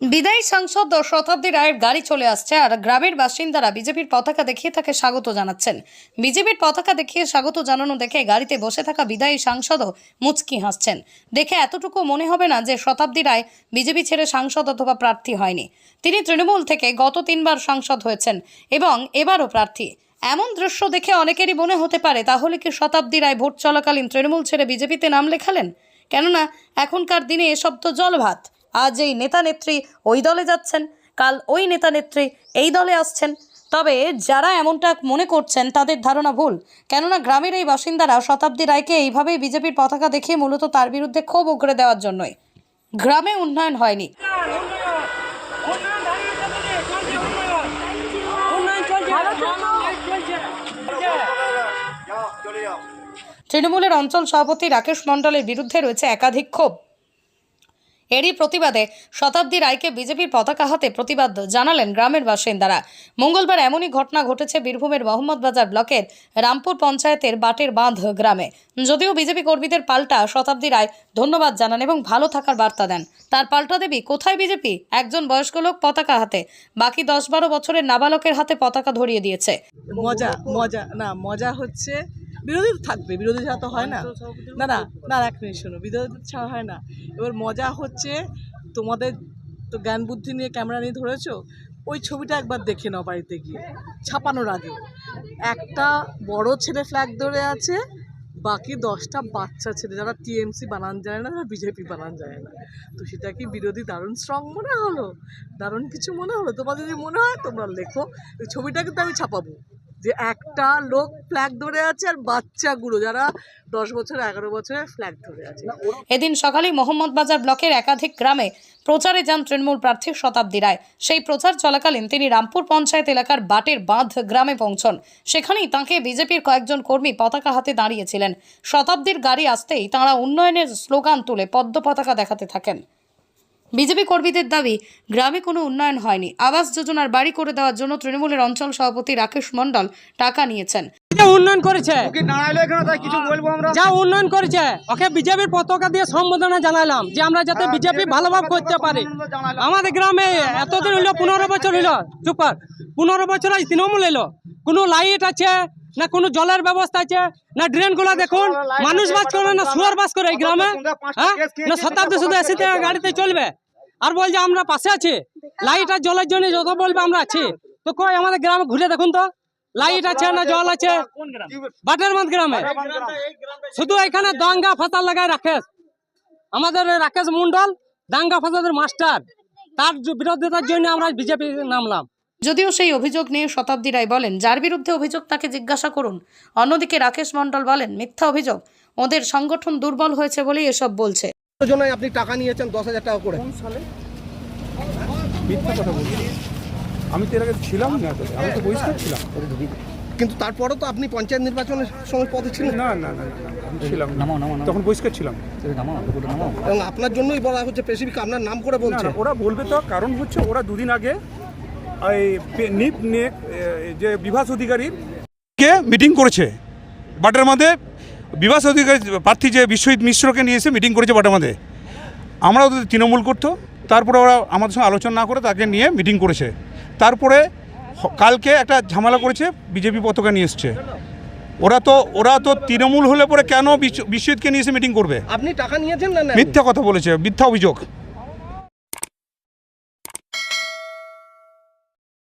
বিদায়ী সাংসদ শতাব্দী রায়ের গাড়ি চলে আসছে আর গ্রামের বাসিন্দারা বিজেপির পতাকা দেখিয়ে তাকে স্বাগত জানাচ্ছেন। বিজেপির পতাকা দেখিয়ে স্বাগত জানানো দেখে গাড়িতে বসে থাকা বিদায়ী সাংসদও মুচকি হাসছেন। দেখে এতটুকু মনে হবে না যে শতাব্দী রায় বিজেপি ছেড়ে সাংসদ অথবা প্রার্থী হয়নি। তিনি তৃণমূল থেকে গত তিনবার সাংসদ হয়েছেন এবং এবারও প্রার্থী। এমন দৃশ্য দেখে অনেকেরই মনে হতে পারে, তাহলে কি শতাব্দী রায় ভোট চলাকালীন তৃণমূল ছেড়ে বিজেপিতে নাম লেখালেন? কেননা, এখনকার দিনে এসব তো জলভাত। আজ এই নেতা নেত্রী ওই দলে যাচ্ছেন, কাল ওই নেতা নেত্রী এই দলে আসছেন। তবে যারা এমনটা মনে করছেন, তাদের ধারণা ভুল। কেননা গ্রামের এই বাসিন্দারা শতাব্দী রায়কে এইভাবেই বিজেপির পতাকা দেখিয়ে মূলত তার বিরুদ্ধে ক্ষোভ উগড়ে দেওয়ার জন্যই। গ্রামে উন্নয়ন হয়নি। তৃণমূলের অঞ্চল সভাপতি রাকেশ মণ্ডলের বিরুদ্ধে রয়েছে একাধিক ক্ষোভ। এরই প্রতিবাদে শতাব্দী রায়কে বিজেপির পতাকা হাতে প্রতিবাদ জানালেন গ্রামের বাসিন্দারা। মঙ্গলবার এমনই ঘটনা ঘটেছে বীরভূমের মোহাম্মদবাজার ব্লকের রামপুর পঞ্চায়েতের বাটের বাঁধ গ্রামে। যদিও বিজেপি কর্মীদের পাল্টা শতাব্দী রায় ধন্যবাদ জানান এবং ভালো থাকার বার্তা দেন। তার পাল্টা দেবী কোথায় বিজেপি? একজন বয়স্ক লোক পতাকা হাতে। বাকি দশ বারো বছরের নাবালকের হাতে পতাকা ধরিয়ে দিয়েছে। মজা মজা, না, মজা হচ্ছে বিরোধী তো থাকবে বিরোধী ছাড়া তো হয় না। না না না এক মিনিট শোনো বিরোধী ছাড়া হয় না। এবার মজা হচ্ছে তোমাদের তো জ্ঞান বুদ্ধি নিয়ে ক্যামেরা নিয়ে ধরেছ ওই ছবিটা একবার দেখে নাও বাড়িতে গিয়ে ছাপানোর আগে। একটা বড় ছেলে ফ্ল্যাগ ধরে আছে বাকি দশটা বাচ্চা ছেলে যারা টিএমসি বানান যায় না যারা বিজেপি বানান যায় না। তো সেটা কি বিরোধী? দারুণ স্ট্রং মনে হলো? দারুণ কিছু মনে হলো? তোমার যদি মনে হয় তোমরা লেখো ওই ছবিটা কিন্তু আমি ছাপাবো। যে একটা লোক ফ্ল্যাগ ধরে আছে আর বাচ্চাগুলো, যারা দশ বছর, এগারো বছরের ফ্ল্যাগ ধরে আছে। এদিন সকালে মোহাম্মদবাজার ব্লকের একাধিক গ্রামে প্রচারে যান তৃণমূল প্রার্থী শতাব্দী রায়। সেই প্রচার চলাকালীন তিনি রামপুর পঞ্চায়েত এলাকার বাটের বাঁধ গ্রামে পৌঁছন। সেখানেই তাঁকে বিজেপির কয়েকজন কর্মী পতাকা হাতে দাঁড়িয়েছিলেন। শতাব্দীর গাড়ি আসতেই তাঁরা উন্নয়নের স্লোগান তুলে পদ্ম পতাকা দেখাতে থাকেন। বিজেপি কর্মীদের দাবি গ্রামে কোনো উন্নয়ন হয়নি। আবাস যোজনার বাড়ি করে দেওয়ার জন্য তৃণমূলের অঞ্চল সভাপতি রাকেশ মণ্ডল টাকা নিয়েছেন। উন্নয়ন করেছে। ওকে দাঁড়াইলো এখানে তাই কিছু বলব যা উন্নয়ন করেছে। ওকে বিজেপির পতাকা দিয়ে সম্বোধনা জানালাম যে আমরা যাতে বিজেপি ভালোভাবে করতে পারি। আমাদের গ্রামে এতদিন হইল পনেরো বছর হইল। চুপ কর। পনেরো বছর আজ তৃণমূল এলো। কোনো লাইট আছে? না কোনো জলের ব্যবস্থা আছে, না ড্রেনগুলো দেখুন, মানুষ বাস করে না, শুয়ার বাস করে এই গ্রামে হ্যাঁ? না শতাব্দী শুধু এসি গাড়িতে চলবে। আর বলছে আমরা পাশে আছি, লাইট আর জলের জন্য যত বলবে আমরা আছি। তো কই আমাদের গ্রামে ঘুরে দেখুন তো, লাইট আছে না জল আছে? বাটারমাত গ্রামে। শুধু এখানে দাঙ্গা ফাসাদ লাগায় রাকেশ। আমাদের রাকেশ মন্ডল দাঙ্গা ফাসাদের মাস্টার। তার যে বিরোধিতার জন্য আমরা বিজেপি নামলাম। যদিও সেই অভিযোগ নিয়ে শতাব্দী রায় বলেন যার বিরুদ্ধে অভিযোগ তাকে জিজ্ঞাসা করুন। অন্যদিকে রাকেশ মণ্ডল বলেন মিথ্যা অভিযোগ। ওদের সংগঠন দুর্বল হয়েছে বলেই এসব বলছে। জন্য আপনি টাকা নিয়েছেন? দশ হাজার টাকা করে। মিথ্যা কথা বলছি। আমি তো এর আগে ছিলাম না আমি তো বহিষ্কার ছিলাম। কিন্তু তারপরেও তো আপনি পঞ্চায়েত নির্বাচনের সময় পদে ছিলেন। না না ছিলাম তখন বহিষ্কার ছিলাম। এবং আপনার জন্যই বলা হচ্ছে স্পেসিফিক আপনার নাম করে বলছে। ওরা বলবে তো কারণ হচ্ছে ওরা দুদিন আগে এই নিপ নেক যে বিভাস অধিকারীর কে মিটিং করেছে? বাটার মধ্যে বিভাস অধিকারী প্রার্থী যে বিশ্বজিৎ মিশ্রকে নিয়ে এসে মিটিং করেছে বাটার মধ্যে। আমরা ওদের তৃণমূল করতো। তারপরে ওরা আমাদের সঙ্গে আলোচনা না করে তাকে নিয়ে মিটিং করেছে। তারপরে কালকে একটা ঝামেলা করেছে বিজেপি পতাকা নিয়ে এসছে। ওরা তো ওরা তো তৃণমূল হলে পরে কেন বিশ্ব- বিশ্বজিৎকে নিয়ে এসে মিটিং করবে? আপনি টাকা নিয়েছেন না? মিথ্যা কথা বলেছে মিথ্যা অভিযোগ।